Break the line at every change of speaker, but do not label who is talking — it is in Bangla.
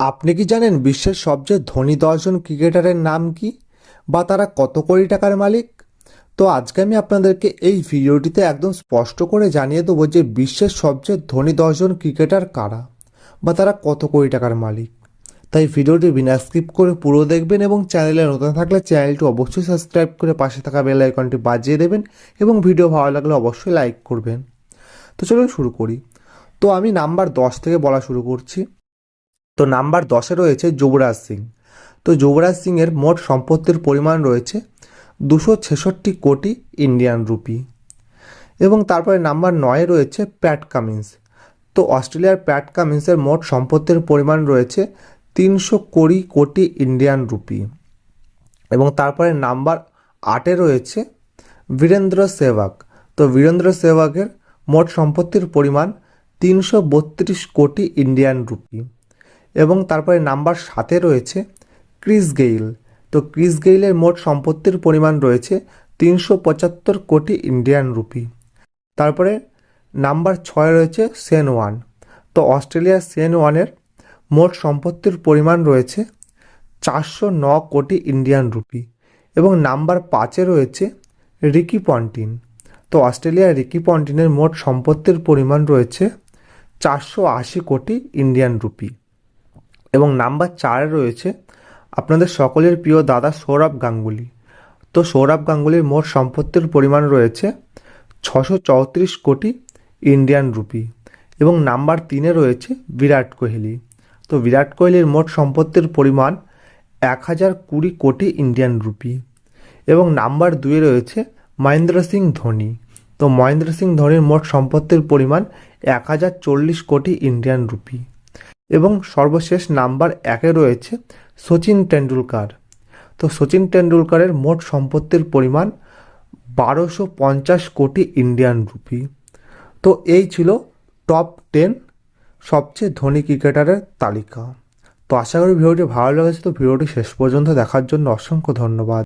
আপনি কি জানেন বিশ্বের সবচেয়ে ধনী দশজন ক্রিকেটারের নাম কি? বা তারা কত কোটি টাকার মালিক? তো আজকে আমি আপনাদেরকে এই ভিডিওটিতে একদম স্পষ্ট করে জানিয়ে দেবো যে বিশ্বের সবচেয়ে ধনী দশজন ক্রিকেটার কারা? বা তারা কত কোটি টাকার মালিক? তাই ভিডিওটি বিনা স্কিপ করে পুরো দেখবেন এবং চ্যানেলে নতুন থাকলে চ্যানেলটি অবশ্যই সাবস্ক্রাইব করে পাশে থাকা বেল আইকনটি বাজিয়ে দেবেন এবং ভিডিও ভালো লাগলে অবশ্যই লাইক করবেন। তো চলুন শুরু করি। তো আমি নাম্বার দশ থেকে বলা শুরু করছি। তো নাম্বার দশে রয়েছে যুবরাজ সিং। তো যুবরাজ সিংয়ের মোট সম্পত্তির পরিমাণ রয়েছে দুশো ছেষট্টি কোটি ইন্ডিয়ান রুপি। এবং তারপরে নাম্বার নয়ে রয়েছে প্যাট কামিন্স। তো অস্ট্রেলিয়ার প্যাট কামিন্সের মোট সম্পত্তির পরিমাণ রয়েছে তিনশো কুড়ি কোটি ইন্ডিয়ান রুপি। এবং তারপরে নাম্বার আটে রয়েছে বীরেন্দ্র সেহবাগ তো বীরেন্দ্র সেহবাগের মোট সম্পত্তির পরিমাণ তিনশো বত্রিশ কোটি ইন্ডিয়ান রুপি। এবং তারপরে নাম্বার সাতে রয়েছে ক্রিস গেইল। তো ক্রিস গেইলের মোট সম্পত্তির পরিমাণ রয়েছে তিনশো পঁচাত্তর কোটি ইন্ডিয়ান রুপি। তারপরে নাম্বার ছয় রয়েছে সেন ওয়ান। তো অস্ট্রেলিয়ার সেন ওয়ানের মোট সম্পত্তির পরিমাণ রয়েছে চারশো ন কোটি ইন্ডিয়ান রুপি এবং নাম্বার পাঁচে রয়েছে রিকি পন্টিন। তো অস্ট্রেলিয়ার রিকি পন্টিনের মোট সম্পত্তির পরিমাণ রয়েছে চারশো আশি কোটি ইন্ডিয়ান রুপি। এবং নাম্বার চারে রয়েছে আপনাদের সকলের প্রিয় দাদা সৌরভ গাঙ্গুলি। তো সৌরভ গাঙ্গুলির মোট সম্পত্তির পরিমাণ রয়েছে ছশো চৌত্রিশ কোটি ইন্ডিয়ান রুপি এবং নাম্বার তিনে রয়েছে বিরাট কোহলি। তো বিরাট কোহলির মোট সম্পত্তির পরিমাণ এক হাজার কুড়ি কোটি ইন্ডিয়ান রুপি এবং নাম্বার দুয়ে রয়েছে মহেন্দ্র সিং ধোনি। তো মহেন্দ্র সিং ধোনির মোট সম্পত্তির পরিমাণ এক হাজার চল্লিশ কোটি ইন্ডিয়ান রুপি। এবং সর্বশেষ নাম্বার একে রয়েছে সচিন টেন্ডুলকার তো সচিন টেন্ডুলকারের মোট সম্পত্তির পরিমাণ বারোশো পঞ্চাশ কোটি ইন্ডিয়ান রুপি। তো এই ছিল টপ টেন সবচেয়ে ধনী ক্রিকেটারের তালিকা। তো আশা করি ভিডিওটি ভালো লেগেছে, তো ভিডিওটি শেষ পর্যন্ত দেখার জন্য অসংখ্য ধন্যবাদ।